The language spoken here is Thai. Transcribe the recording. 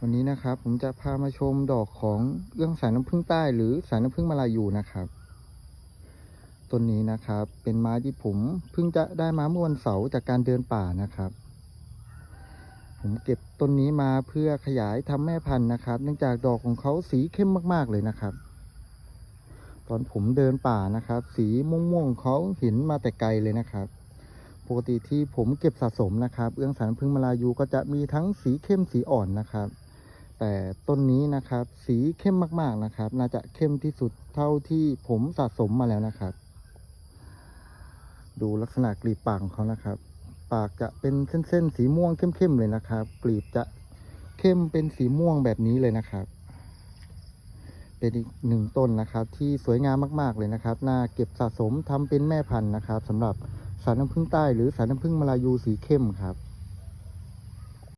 วันนี้นะครับ ผมจะพามาชมดอกของเอื้องสายน้ำผึ้งใต้ หรือสายน้ำผึ้งมาลายูนะครับต้นนี้นะครับ เป็นไม้ที่ผมเพิ่งจะได้มาเมื่อวันเสาร์จากการเดินป่านะครับ ผมเก็บต้นนี้มาเพื่อขยายทำแม่พันธุ์นะครับ เนื่องจากดอกของเขาสีเข้มมากๆเลยนะครับ ตอนผมเดินป่านะครับ สีม่วงๆเขาเห็นมาแต่ไกลเลยนะครับปกติที่ผมเก็บสะสมนะครับ เอื้องสารพึ่งมาลายูก็จะมีทั้งสีเข้มสีอ่อนนะครับ แต่ต้นนี้นะครับ สีเข้มมากๆนะครับ น่าจะเข้มที่สุดเท่าที่ผมสะสมมาแล้วนะครับ ดูลักษณะกลีบปากของเขานะครับ ปากจะเป็นเส้นๆสีม่วงเข้มๆเลยนะครับ กลีบจะเข้มเป็นสีม่วงแบบนี้เลยนะครับ เป็นอีกหนึ่งต้นนะครับ ที่สวยงามมากๆเลยนะครับน่าเก็บสะสมทำเป็นแม่พันธุ์นะครับสำหรับสายน้ำผึ้งใต้หรือสายน้ำผึ้งมาลายูสีเข้มครับ